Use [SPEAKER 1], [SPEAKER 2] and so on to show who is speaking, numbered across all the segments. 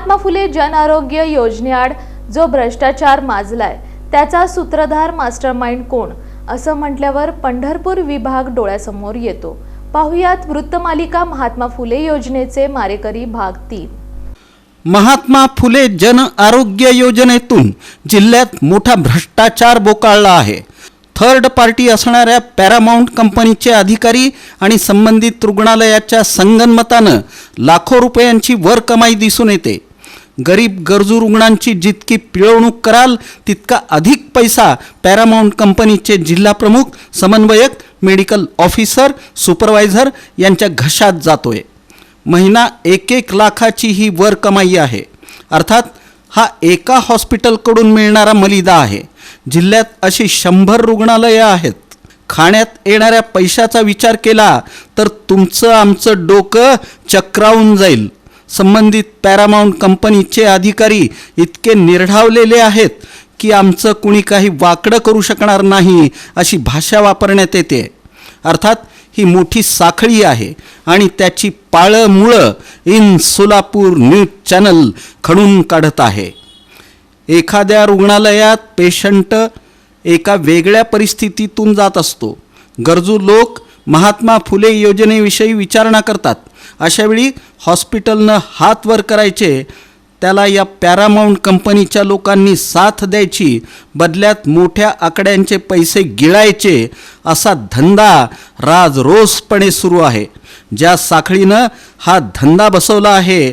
[SPEAKER 1] महात्मा फुले जन आरोग्य योजनेआड जो भ्रष्टाचार माजलाय त्याचा सूत्रधार मास्टरमाइंड कोण? असं म्हटल्यावर पंढरपूर विभाग डोळ्यासमोर येतो. पाहुयात वृत्तमालिका महात्मा फुले योजनेचे मारेकरी भाग तीन.
[SPEAKER 2] महात्मा फुले जन आरोग्य योजनेतून जिल्ह्यात मोठा भ्रष्टाचार बोकाळला आहे. थर्ड पार्टी असणाऱ्या पॅरामाऊंट कंपनीचे अधिकारी आणि संबंधित रुग्णालयाच्या संगनमतानं लाखो रुपयांची वर कमाई दिसून येते. गरीब गरजू रुग्णांची जितकी पिळवणूक कराल तितका अधिक पैसा पॅरामाऊंट कंपनीचे जिल्हा प्रमुख समन्वयक मेडिकल ऑफिसर सुपरवायझर यांच्या घशात जातोय. महिना एक एक लाखाची ही वर कमाई आहे. अर्थात हा एका हॉस्पिटलकडून मिळणारा मलिदा आहे. जिल्ह्यात अशी शंभर रुग्णालयं आहेत. खाण्यात येणाऱ्या पैशाचा विचार केला तर तुमचं आमचं डोकं चक्रावून जाईल. संबंधित पॅरामाऊंट कंपनीचे अधिकारी इतके निर्ढावलेले आहेत की आमचं कुणी काही वाकडं करू शकणार नाही अशी भाषा वापरण्यात येते. अर्थात ही मोठी साखळी आहे आणि त्याची पाळं मुळं इन सोलापूर न्यूज चॅनल खणून काढत आहे. एखाद्या रुग्णालयात पेशंट एका वेगळ्या परिस्थितीतून जात असतो. गरजू लोक महात्मा फुले योजनेविषयी विचारणा करतात. अशावेळी हॉस्पिटलनं हात वर करायचे त्याला या पॅरामाऊंट कंपनीच्या लोकांनी साथ द्यायची बदल्यात मोठ्या आकड्यांचे पैसे गिळायचे असा धंदा राजरोसपणे सुरू आहे. ज्या साखळीनं हा धंदा बसवला आहे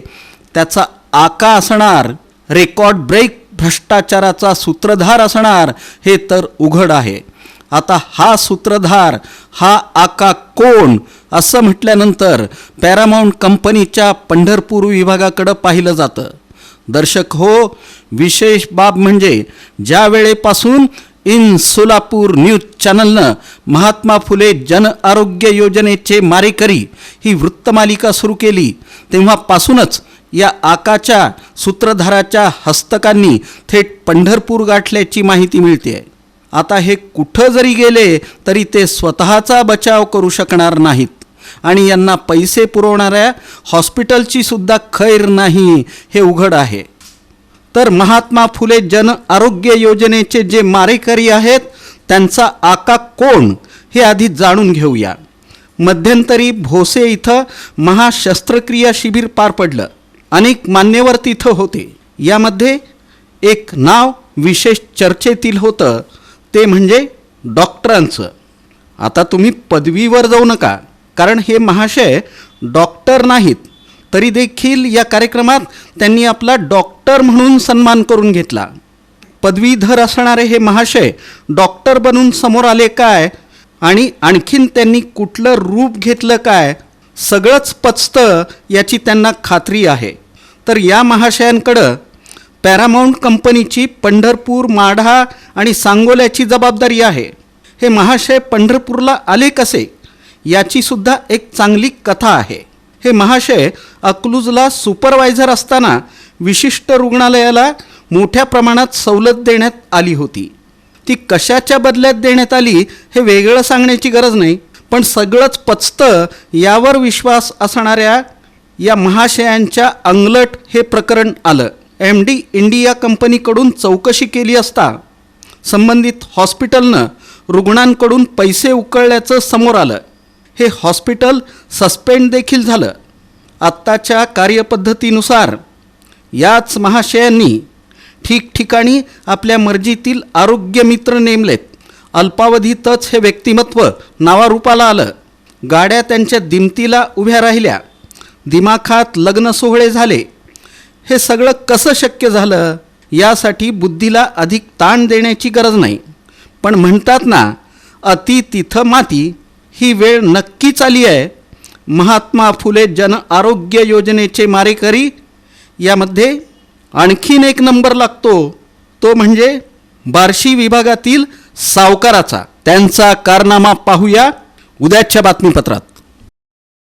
[SPEAKER 2] त्याचा आका असणार रेकॉर्ड ब्रेक भ्रष्टाचाराचा सूत्रधार असणार हे तर उघड आहे. आता हा सूत्रधार हा आका कोण? असं म्हटल्यानंतर पॅरामाऊंट कंपनीच्या पंढरपूर विभागाकडं पाहिलं जातं. दर्शक हो विशेष बाब म्हणजे ज्या वेळेपासून इन सोलापूर न्यूज चॅनलनं महात्मा फुले जन आरोग्य योजनेचे मारेकरी ही वृत्तमालिका सुरू केली तेव्हापासूनच या आकाच्या सूत्रधाराच्या हस्तकांनी थेट पंढरपूर गाठल्याची माहिती मिळते आहे आता हे कुठं जरी गेले तरी ते स्वतःचा बचाव करू शकणार नाहीत. आणि यांना पैसे पुरवणाऱ्या हॉस्पिटलची सुद्धा खैर नाही हे उघड आहे. तर महात्मा फुले जन आरोग्य योजनेचे जे मारेकरी आहेत त्यांचा आका कोण हे आधी जाणून घेऊया. मध्यंतरी भोसे इथं महाशस्त्रक्रिया शिबिर पार पडलं. अनेक मान्यवर तिथं होते. यामध्ये एक नाव विशेष चर्चेतील होतं. ते म्हणजे डॉक्टरांचं. आता तुम्ही पदवीवर जाऊ नका कारण हे महाशय डॉक्टर नाहीत तरी देखील या कार्यक्रमात त्यांनी आपला डॉक्टर म्हणून सन्मान करून घेतला. पदवीधर असणारे हे महाशय डॉक्टर बनून समोर आले काय? आणि आणखीन त्यांनी कुठलं रूप घेतलं काय? सगळंच पचतं याची त्यांना खात्री आहे. तर या महाशयांकडं पॅरामाऊंट कंपनीची पंढरपूर माढा आणि सांगोल्याची जबाबदारी आहे. हे महाशय पंढरपूरला आले कसे? याची सुद्धा एक चांगली कथा आहे. हे महाशय अकलूजला सुपरवायझर असताना विशिष्ट रुग्णालयाला मोठ्या प्रमाणात सवलत देण्यात आली होती. ती कशाच्या बदल्यात देण्यात आली हे वेगळं सांगण्याची गरज नाही पण सगळंच पचतं यावर विश्वास असणाऱ्या या महाशयांच्या अंगलट हे प्रकरण आलं. एम डी इंडिया कंपनीकडून चौकशी केली असता संबंधित हॉस्पिटलनं रुग्णांकडून पैसे उकळल्याचं समोर आलं. हे हॉस्पिटल सस्पेंड देखील झालं. आत्ताच्या कार्यपद्धतीनुसार याच महाशयांनी ठिकठिकाणी आपल्या मर्जीतील आरोग्य मित्र नेमलेत. अल्पावधीतच हे व्यक्तिमत्व नावारूपाला आलं. गाड्या त्यांच्या दिमतीला उभ्या राहिल्या. दिमाखात लग्न सोहळे झाले. हे सगळं कसं शक्य झालं यासाठी बुद्धीला अधिक ताण देण्याची गरज नाही. पण म्हणतात ना अति तिथं माती ही वेळ नक्कीच आली आहे. महात्मा फुले जन आरोग्य योजनेचे मारेकरी यामध्ये आणखीन एक नंबर लागतो. तो म्हणजे बार्शी विभागातील सावकाराचा. त्यांचा कारनामा पाहूया उद्याच्या बातमीपत्रात.